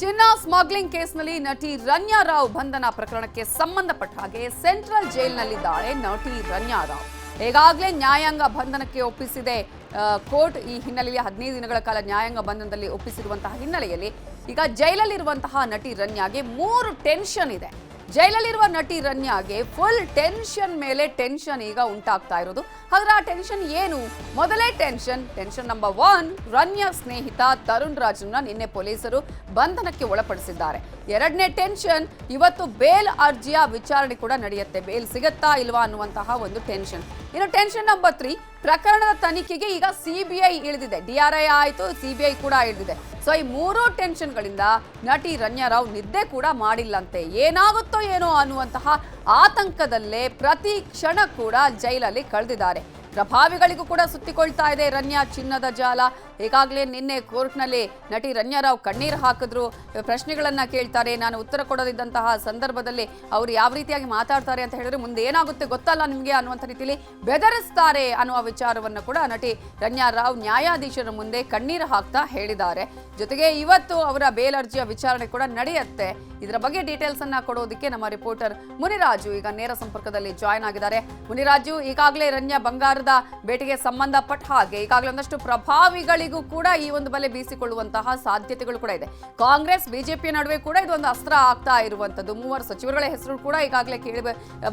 ಚಿನ್ನ ಸ್ಮಗ್ಲಿಂಗ್ ಕೇಸ್ನಲ್ಲಿ ನಟಿ ರನ್ಯಾ ರಾವ್ ಬಂಧನ ಪ್ರಕರಣಕ್ಕೆ ಸಂಬಂಧಪಟ್ಟ ಹಾಗೆ ಸೆಂಟ್ರಲ್ ಜೈಲ್ನಲ್ಲಿದ್ದಾಳೆ ನಟಿ ರನ್ಯಾ ರಾವ್. ಈಗಾಗಲೇ ನ್ಯಾಯಾಂಗ ಬಂಧನಕ್ಕೆ ಒಪ್ಪಿಸಿದೆ. ಕೋರ್ಟ್ ಈ ಹಿನ್ನೆಲೆಯಲ್ಲಿ ಹದಿನೈದು ದಿನಗಳ ಕಾಲ ನ್ಯಾಯಾಂಗ ಬಂಧನದಲ್ಲಿ ಒಪ್ಪಿಸಿರುವಂತಹ ಹಿನ್ನೆಲೆಯಲ್ಲಿ ಈಗ ಜೈಲಲ್ಲಿರುವಂತಹ ನಟಿ ರನ್ಯಾಗೆ ಮೂರು ಟೆನ್ಷನ್ ಇದೆ. ಜೈಲಲ್ಲಿರುವ ನಟಿ ರನ್ಯಾಗೆ ಫುಲ್ ಟೆನ್ಷನ್ ಮೇಲೆ ಟೆನ್ಷನ್ ಈಗ ಉಂಟಾಗ್ತಾ ಇರೋದು. ಆದ್ರೆ ಆ ಟೆನ್ಷನ್ ಏನು? ಮೊದಲೇ tension tension number one Ranya ಸ್ನೇಹಿತ ತರುಣ್ ರಾಜ್ನ ನಿನ್ನೆ ಪೊಲೀಸರು ಬಂಧನಕ್ಕೆ ಒಳಪಡಿಸಿದ್ದಾರೆ. ಎರಡನೇ ಟೆನ್ಷನ್ ಇವತ್ತು ಬೇಲ್ ಅರ್ಜಿಯ ವಿಚಾರಣೆ ಕೂಡ ನಡೆಯುತ್ತೆ. ಬೇಲ್ ಸಿಗತ್ತಾ ಇಲ್ವಾ ಅನ್ನುವಂತಹ ಒಂದು ಟೆನ್ಷನ್ ಇನ್ನು ಟೆನ್ಷನ್ ನಂಬರ್ ತ್ರೀ ಪ್ರಕರಣದ ತನಿಖೆಗೆ ಈಗ ಸಿಬಿಐ ಇಳಿದಿದೆ. ಡಿಆರ್ಐ ಆಯಿತು ಸಿಬಿಐ ಕೂಡ ಇಳಿದಿದೆ. ಸೊ ಈ ಮೂರೂ ಟೆನ್ಷನ್ಗಳಿಂದ ನಟಿ ರನ್ಯಾ ರಾವ್ ನಿದ್ದೆ ಕೂಡ ಮಾಡಿಲ್ಲಂತೆ. ಏನಾಗುತ್ತೋ ಏನೋ ಅನ್ನುವಂತಹ ಆತಂಕದಲ್ಲೇ ಪ್ರತಿ ಕ್ಷಣ ಕೂಡ ಜೈಲಲ್ಲಿ ಕಳೆದಿದ್ದಾರೆ. ಪ್ರಭಾವಿಗಳಿಗೂ ಕೂಡ ಸುತ್ತಿಕೊಳ್ತಾ ಇದೆ ರಣ್ಯಾ ಚಿನ್ನದ ಜಾಲ. ಈಗಾಗಲೇ ನಿನ್ನೆ ಕೋರ್ಟ್ನಲ್ಲಿ ನಟಿ ರಣ್ಯಾರಾವ್ ಕಣ್ಣೀರು ಹಾಕಿದ್ರು. ಪ್ರಶ್ನೆಗಳನ್ನು ಕೇಳ್ತಾರೆ, ನಾನು ಉತ್ತರ ಕೊಡದಿದ್ದಂತಹ ಸಂದರ್ಭದಲ್ಲಿ ಅವರು ಯಾವ ರೀತಿಯಾಗಿ ಮಾತಾಡ್ತಾರೆ ಅಂತ ಹೇಳಿದ್ರೆ ಮುಂದೆ ಏನಾಗುತ್ತೆ ಗೊತ್ತಲ್ಲ ನಿಮಗೆ ಅನ್ನುವಂಥ ರೀತಿಯಲ್ಲಿ ಬೆದರಿಸ್ತಾರೆ ಅನ್ನುವ ವಿಚಾರವನ್ನು ಕೂಡ ನಟಿ ರಣ್ಯಾರಾವ್ ನ್ಯಾಯಾಧೀಶರ ಮುಂದೆ ಕಣ್ಣೀರು ಹಾಕ್ತಾ ಹೇಳಿದ್ದಾರೆ. ಜೊತೆಗೆ ಇವತ್ತು ಅವರ ಬೇಲ್ ಅರ್ಜಿಯ ವಿಚಾರಣೆ ಕೂಡ ನಡೆಯುತ್ತೆ. ಇದರ ಬಗ್ಗೆ ಡೀಟೇಲ್ಸ್ ಅನ್ನ ಕೊಡೋದಕ್ಕೆ ನಮ್ಮ ರಿಪೋರ್ಟರ್ ಮುನಿರಾಜು ಈಗ ನೇರ ಸಂಪರ್ಕದಲ್ಲಿ ಜಾಯ್ನ್ ಆಗಿದ್ದಾರೆ. ಮುನಿರಾಜು, ಈಗಾಗಲೇ ರಣ್ಯ ಬಂಗಾರದ ಭೇಟಿಗೆ ಸಂಬಂಧಪಟ್ಟ ಹಾಗೆ ಈಗಾಗಲೇ ಒಂದಷ್ಟು ಪ್ರಭಾವಿಗಳಿಗೂ ಕೂಡ ಈ ಒಂದು ಬಲೆ ಬೀಸಿಕೊಳ್ಳುವಂತಹ ಸಾಧ್ಯತೆಗಳು ಕೂಡ ಇದೆ. ಕಾಂಗ್ರೆಸ್ ಬಿಜೆಪಿ ನಡುವೆ ಕೂಡ ಇದೊಂದು ಅಸ್ತ್ರ ಆಗ್ತಾ ಇರುವಂತದ್ದು ಮೂವರು ಸಚಿವರುಗಳ ಹೆಸರು ಕೂಡ ಈಗಾಗಲೇ ಕೇಳಿ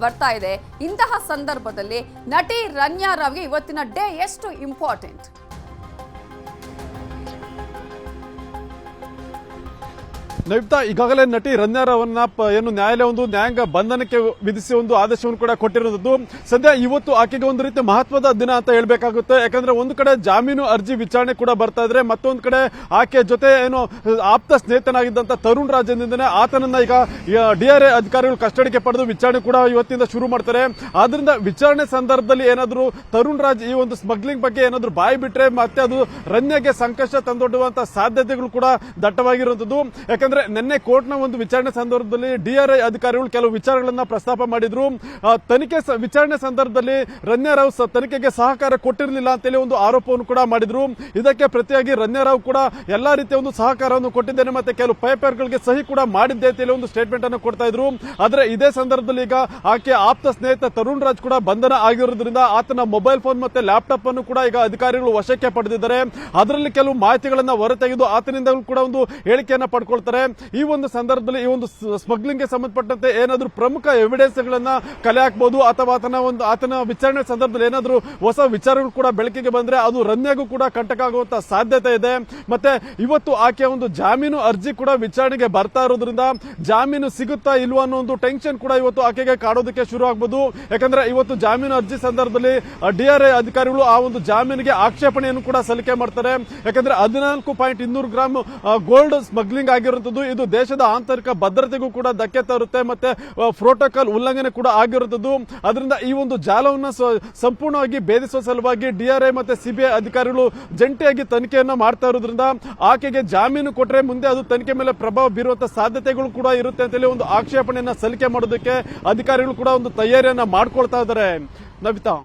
ಬರ್ತಾ ಇದೆ. ಇಂತಹ ಸಂದರ್ಭದಲ್ಲಿ ನಟಿ ರನ್ಯಾ ರಾವ್ಗೆ ಇವತ್ತಿನ ಡೇ ಎಷ್ಟು ಇಂಪಾರ್ಟೆಂಟ್ ನೈತಾ ಈಗಾಗಲೇ ನಟಿ ರನ್ಯಾರವನ್ನ ಪ- ಏನು ನ್ಯಾಯಾಲಯ ಒಂದು ನ್ಯಾಯಾಂಗ ಬಂಧನಕ್ಕೆ ವಿಧಿಸಿ ಒಂದು ಆದೇಶವನ್ನು ಕೂಡ ಕೊಟ್ಟಿರುವುದು. ಸದ್ಯ ಇವತ್ತು ಆಕೆಗೆ ಒಂದು ರೀತಿ ಮಹತ್ವದ ದಿನ ಅಂತ ಹೇಳಬೇಕಾಗುತ್ತೆ. ಯಾಕಂದ್ರೆ ಒಂದು ಕಡೆ ಜಾಮೀನು ಅರ್ಜಿ ವಿಚಾರಣೆ ಕೂಡ ಬರ್ತಾ ಇದ್ರೆ, ಮತ್ತೊಂದು ಕಡೆ ಆಕೆ ಜೊತೆ ಏನು ಆಪ್ತ ಸ್ನೇಹಿತನಾಗಿದ್ದಂತ ತರುಣ್ ರಾಜನಿಂದನೇ ಆತನನ್ನ ಈಗ ಡಿಆರ್ಎ ಅಧಿಕಾರಿಗಳು ಕಸ್ಟಡಿಗೆ ಪಡೆದು ವಿಚಾರಣೆ ಕೂಡ ಇವತ್ತಿಂದ ಶುರು ಮಾಡ್ತಾರೆ. ಆದ್ರಿಂದ ವಿಚಾರಣೆ ಸಂದರ್ಭದಲ್ಲಿ ಏನಾದರೂ ತರುಣ್ ರಾಜ್ ಈ ಒಂದು ಸ್ಮಗ್ಲಿಂಗ್ ಬಗ್ಗೆ ಏನಾದರೂ ಬಾಯಿ ಬಿಟ್ರೆ ಮತ್ತೆ ಅದು ರನ್ಯಾಗೆ ಸಂಕಷ್ಟ ತಂದೊಡ್ಡುವಂತ ಸಾಧ್ಯತೆಗಳು ಕೂಡ ದಟ್ಟವಾಗಿರುವಂತದ್ದು ಯಾಕಂದ್ರೆ ನಿನ್ನೆ ಕೋರ್ಟ್ನ ಒಂದು ವಿಚಾರಣೆ ಸಂದರ್ಭದಲ್ಲಿ ಡಿಆರ್ಐ ಅಧಿಕಾರಿಗಳು ಕೆಲವು ವಿಚಾರಗಳನ್ನ ಪ್ರಸ್ತಾಪ ಮಾಡಿದ್ರು. ತನಿಖೆ ವಿಚಾರಣೆ ಸಂದರ್ಭದಲ್ಲಿ ರನ್ಯಾ ರಾವ್ ಸ- ತನಿಖೆಗೆ ಸಹಕಾರ ಕೊಟ್ಟಿರಲಿಲ್ಲ ಅಂತೇಳಿ ಒಂದು ಆರೋಪವನ್ನು ಕೂಡ ಮಾಡಿದ್ರು. ಇದಕ್ಕೆ ಪ್ರತಿಯಾಗಿ ರನ್ಯಾ ರಾವ್ ಕೂಡ ಎಲ್ಲಾ ರೀತಿಯ ಒಂದು ಸಹಕಾರವನ್ನು ಕೊಟ್ಟಿದ್ದೇನೆ ಮತ್ತೆ ಕೆಲವು ಪೈಪರ್ಗಳಿಗೆ ಸಹಿ ಕೂಡ ಮಾಡಿದ್ದೆ ಅಂತೇಳಿ ಒಂದು ಸ್ಟೇಟ್ಮೆಂಟ್ ಅನ್ನು ಕೊಡ್ತಾ ಇದ್ರು. ಆದ್ರೆ ಇದೇ ಸಂದರ್ಭದಲ್ಲಿ ಈಗ ಆಕೆ ಆಪ್ತ ಸ್ನೇಹಿತ ತರುಣ್ ರಾಜ್ ಕೂಡ ಬಂಧನ ಆಗಿರೋದ್ರಿಂದ ಆತನ ಮೊಬೈಲ್ ಫೋನ್ ಮತ್ತೆ ಲ್ಯಾಪ್ಟಾಪ್ ಅನ್ನು ಕೂಡ ಈಗ ಅಧಿಕಾರಿಗಳು ವಶಕ್ಕೆ ಪಡೆದಿದ್ದಾರೆ. ಅದರಲ್ಲಿ ಕೆಲವು ಮಾಹಿತಿಗಳನ್ನು ಹೊರತೆಗೆದು ಆತನಿಂದ ಕೂಡ ಒಂದು ಹೇಳಿಕೆಯನ್ನು ಪಡ್ಕೊಳ್ತಾರೆ. ಈ ಒಂದು ಸಂದರ್ಭದಲ್ಲಿ ಈ ಒಂದು ಸ್ಮಗ್ಲಿಂಗ್ಗೆ ಸಂಬಂಧಪಟ್ಟಂತೆ ಏನಾದರೂ ಪ್ರಮುಖ ಎವಿಡೆನ್ಸ್ ಗಳನ್ನ ಕಲೆ ಹಾಕಬಹುದು ಅಥವಾ ಆತನ ಒಂದು, ಆತನ ವಿಚಾರಣೆ ಸಂದರ್ಭದಲ್ಲಿ ಏನಾದರೂ ಹೊಸ ವಿಚಾರಗಳು ಕೂಡ ಬೆಳಕಿಗೆ ಬಂದ್ರೆ ಅದು ರನ್ಯಾಗೂ ಕೂಡ ಕಂಟಕ ಆಗುವಂತ ಸಾಧ್ಯತೆ ಇದೆ. ಮತ್ತೆ ಇವತ್ತು ಆಕೆ ಒಂದು ಜಾಮೀನು ಅರ್ಜಿ ಕೂಡ ವಿಚಾರಣೆಗೆ ಬರ್ತಾ ಇರೋದ್ರಿಂದ ಜಾಮೀನು ಸಿಗುತ್ತಾ ಇಲ್ವಾ ಅನ್ನೋ ಒಂದು ಟೆನ್ಷನ್ ಕೂಡ ಇವತ್ತು ಆಕೆಗೆ ಕಾಡೋದಕ್ಕೆ ಶುರು ಆಗ್ಬೋದು. ಯಾಕಂದ್ರೆ ಇವತ್ತು ಜಾಮೀನು ಅರ್ಜಿ ಸಂದರ್ಭದಲ್ಲಿ ಡಿಆರ್ಐ ಅಧಿಕಾರಿಗಳು ಆ ಒಂದು ಜಾಮೀನಿಗೆ ಆಕ್ಷೇಪಣೆಯನ್ನು ಕೂಡ ಸಲ್ಲಿಕೆ ಮಾಡ್ತಾರೆ. ಯಾಕಂದ್ರೆ ಹದಿನಾಲ್ಕು ಪಾಯಿಂಟ್ ಇನ್ನೂರು ಗ್ರಾಮ್ ಗೋಲ್ಡ್ ಸ್ಮಗ್ಲಿಂಗ್ ಆಗಿರುವಂತದ್ದು ಇದು ದೇಶದ ಆಂತರಿಕ ಭದ್ರತೆಗೂ ಕೂಡ ಧಕ್ಕೆ ತರುತ್ತೆ ಮತ್ತೆ ಪ್ರೋಟೋಕಾಲ್ ಉಲ್ಲಂಘನೆ ಕೂಡ ಆಗಿರುತ್ತದ್ದು. ಅದರಿಂದ ಈ ಒಂದು ಜಾಲವನ್ನು ಸಂಪೂರ್ಣವಾಗಿ ಭೇದಿಸುವ ಸಲುವಾಗಿ ಡಿಆರ್ಐ ಮತ್ತೆ ಸಿಬಿಐ ಅಧಿಕಾರಿಗಳು ಜಂಟಿಯಾಗಿ ತನಿಖೆಯನ್ನು ಮಾಡ್ತಾ ಇರೋದ್ರಿಂದ ಆಕೆಗೆ ಜಾಮೀನು ಕೊಟ್ಟರೆ ಮುಂದೆ ಅದು ತನಿಖೆ ಮೇಲೆ ಪ್ರಭಾವ ಬೀರುವಂತಹ ಸಾಧ್ಯತೆಗಳು ಕೂಡ ಇರುತ್ತೆ ಅಂತ ಹೇಳಿ ಒಂದು ಆಕ್ಷೇಪಣೆಯನ್ನ ಸಲ್ಲಿಕೆ ಮಾಡೋದಕ್ಕೆ ಅಧಿಕಾರಿಗಳು ಕೂಡ ಒಂದು ತಯಾರಿಯನ್ನ ಮಾಡ್ಕೊಳ್ತಾ ಇದ್ದಾರೆ. ನವಿತಾ.